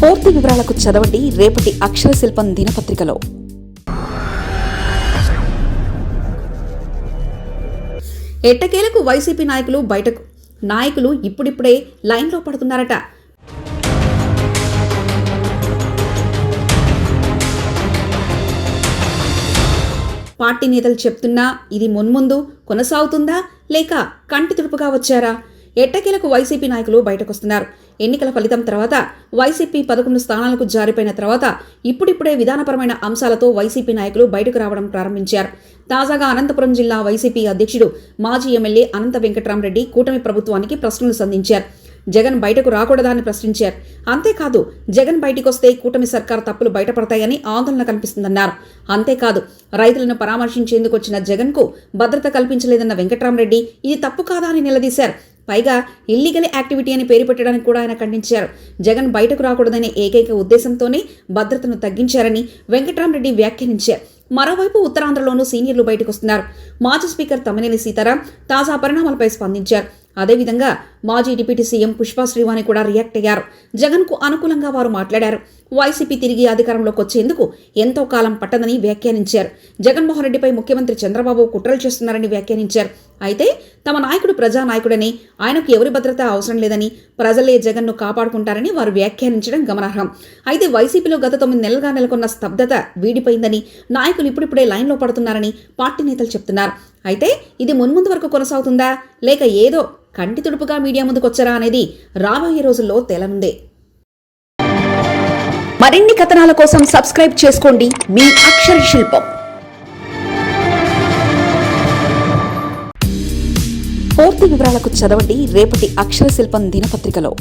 పూర్తి వివరాలకు చదవండి రేపటి అక్షర శిల్పం దినపత్రికలో. ఎట్టకేలకు వైసీపీ నాయకులు బయటకు? నాయకులు ఇప్పుడిప్పుడే లైన్లో పడుతున్నారట. పార్టీ నేతలు చెప్తున్నా ఇది మున్ముందు కొనసాగుతుందా లేక కంటి తుడుపుగా వచ్చారా? ఎట్టకేలకు వైసీపీ నాయకులు బయటకొస్తున్నారు. ఎన్నికల ఫలితం తర్వాత వైసీపీ పదకొండు స్థానాలకు జారిపోయిన తర్వాత ఇప్పుడిప్పుడే విధానపరమైన అంశాలతో వైసీపీ నాయకులు బయటకు రావడం ప్రారంభించారు. తాజాగా అనంతపురం జిల్లా వైసీపీ అధ్యక్షుడు మాజీ ఎమ్మెల్యే అనంత వెంకటరామరెడ్డి కూటమి ప్రభుత్వానికి ప్రశ్నలు సంధించారు. జగన్ బయటకు రాకూడదా అని ప్రశ్నించారు. అంతేకాదు జగన్ బయటికొస్తే కూటమి సర్కార్ తప్పులు బయటపడతాయని ఆందోళన కనిపిస్తుందన్నారు అంతేకాదు రైతులను పరామర్శించేందుకు వచ్చిన జగన్కు భద్రత కల్పించలేదన్న వెంకట్రామరెడ్డి ఇది తప్పు కాదా అని నిలదీశారు. పైగా ఇల్లీగల్ యాక్టివిటీ అని పేరు పెట్టడానికి కూడా ఆయన ఖండించారు. జగన్ బయటకు రాకూడదనే ఏకైక ఉద్దేశంతోనే భద్రతను తగ్గించారని వెంకటరామరెడ్డి వ్యాఖ్యానించారు. మరోవైపు ఉత్తరాంధ్రలోనూ సీనియర్లు బయటకు వస్తున్నారు. మాజీ స్పీకర్ తమ్మినేని సీతారాం తాజా పరిణామాలపై స్పందించారు. అదేవిధంగా మాజీ డిప్యూటీ సీఎం పుష్పా శ్రీవాణి కూడా రియాక్ట్ అయ్యారు. జగన్కు అనుకూలంగా వారు మాట్లాడారు. వైసీపీ తిరిగి అధికారంలోకి వచ్చేందుకు ఎంతో కాలం పట్టదని వ్యాఖ్యానించారు. జగన్మోహన్ రెడ్డిపై ముఖ్యమంత్రి చంద్రబాబు కుట్రలు చేస్తున్నారని వ్యాఖ్యానించారు. అయితే తమ నాయకుడు ప్రజానాయకుడని ఆయనకు ఎవరి భద్రత అవసరం లేదని ప్రజలే జగన్ను కాపాడుకుంటారని వారు వ్యాఖ్యానించడం గమనార్హం. అయితే వైసీపీలో గత తొమ్మిది నెలలుగా నెలకొన్న స్తబ్దత వీడిపోయిందని నాయకులు ఇప్పుడిప్పుడే లైన్లో పడుతున్నారని పార్టీ నేతలు చెప్తున్నారు. అయితే ఇది మున్ముందు వరకు కొనసాగుతుందా? లేక ఏదో కంటి తుడుపుగా మీడియా ముందుకొచ్చరా అనేది రాబోయే రోజుల్లో తేలనుందే. మరిన్ని కథనాల కోసం సబ్స్క్రైబ్ చేసుకోండి మీ అక్షర శిల్పం. పూర్తి వివరాలకు చదవండి రేపటి అక్షర శిల్పం దినపత్రికలో.